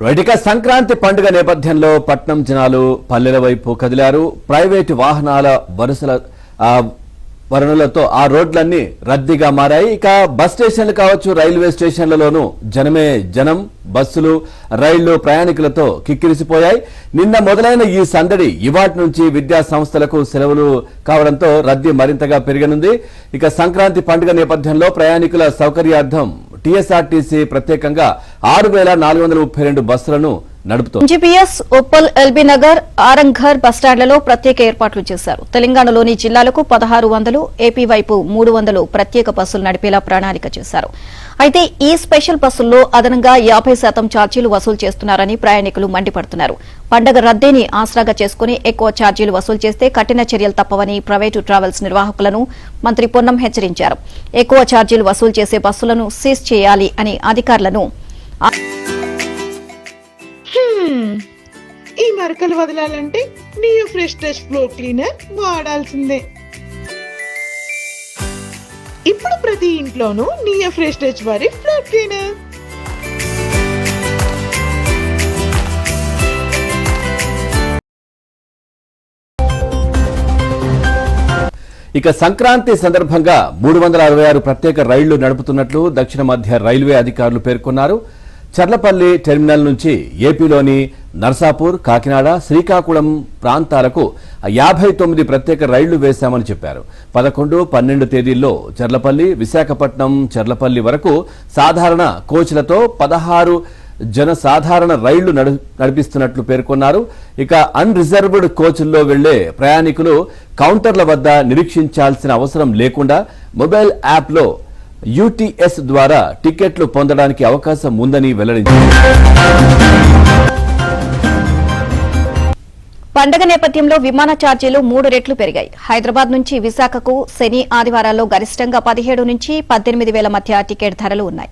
ఇక సంక్రాంతి పండుగ నేపథ్యంలో పట్నం జనాలు పల్లెల వైపు కదిలారు. ప్రైవేటు వాహనాల వరుసల ఆ, వరుణలతో ఆ రోడ్లన్నీ రద్దీగా మారాయి. ఇక బస్ స్టేషన్లు కావచ్చు రైల్వే స్టేషన్లలోనూ జనమే జనం బస్సులు రైళ్ళు ప్రయాణికులతో కిక్కిరిసిపోయాయి. నిన్న మొదలైన ఈ సందడి ఇవాటి నుంచి విద్యా సంస్థలకు సెలవులు కావడంతో రద్దీ మరింతగా పెరగనుంది. ఇక సంక్రాంతి పండుగ నేపథ్యంలో ప్రయాణికుల సౌకర్యార్థం టీఎస్ఆర్టీసీ ప్రత్యేకంగా ఆరు వేల నాలుగు వందల ముప్పై రెండు బస్సులను నడుపుతోంది. జీపీఎస్ ఉప్పల్ ఎల్బీ నగర్ ఆరంఘర్ బస్టాండ్లలో ప్రత్యేక ఏర్పాట్లు చేశారు. తెలంగాణలోని జిల్లాలకు పదహారు వందలు ఏపీ వైపు మూడు వందలు ప్రత్యేక బస్సులు నడిపేలా ప్రణాళిక చేశారు. అయితే ఈ స్పెషల్ బస్సుల్లో అదనంగా యాభై శాతం ఛార్జీలు వసూలు చేస్తున్నారని ప్రయాణికులు మండిపడుతున్నారు. పండగ రద్దీని ఆసరాగా చేసుకుని ఎక్కువ ఛార్జీలు వసూలు చేస్తే కఠిన చర్యలు తప్పవని ప్రైవేటు ట్రావెల్స్ నిర్వాహకులను మంత్రి పొన్నం హెచ్చరించారు. ఎక్కువ ఛార్జీలు వసూలు చేసే బస్సులను సీజ్ చేయాలి అని అధికారులను ఈ మరకలు వదలాలంటే neo fresh touch floor cleaner వాడాల్సిందే. ఇప్పుడు ప్రతి ఇంట్లోనూ నియో ఫ్రెష్ టచ్ వారి ఫ్లోర్ క్లీనర్. ఇక సంక్రాంతి సందర్భంగా మూడు వందల అరవై ఆరు ప్రత్యేక రైళ్ళు నడుపుతున్నట్లు దక్షిణ మధ్య రైల్వే అధికారులు పేర్కొన్నారు. చర్లపల్లి టెర్మినల్ నుంచి ఏపీలోని నర్సాపూర్ కాకినాడ శ్రీకాకుళం ప్రాంతాలకు యాభై తొమ్మిది ప్రత్యేక రైళ్ళు వేశామని చెప్పారు. పదకొండు పన్నెండు తేదీల్లో చర్లపల్లి విశాఖపట్నం చర్లపల్లి వరకు సాధారణ కోచ్లతో పదహారు జన సాధారణ రైళ్ళు నడు నడిపిస్తున్నట్లు పేర్కొన్నారు. ఇక అన్ రిజర్వ్డ్ కోచ్ల్లో వెళ్ళే ప్రయాణికులు కౌంటర్ల వద్ద నిరీక్షించాల్సిన అవసరం లేకుండా మొబైల్ యాప్లో యూటీఎస్ ద్వారా టికెట్లు పొందడానికి అవకాశం ఉందని వెల్లడించింది. పండగ నేపథ్యంలో విమాన ఛార్జీలు మూడు రెట్లు పెరిగాయి. హైదరాబాద్ నుంచి విశాఖకు శని ఆదివారాల్లో గరిష్టంగా పదిహేడు నుంచి పద్దెనిమిది వేల మధ్య టికెట్ ధరలు ఉన్నాయి.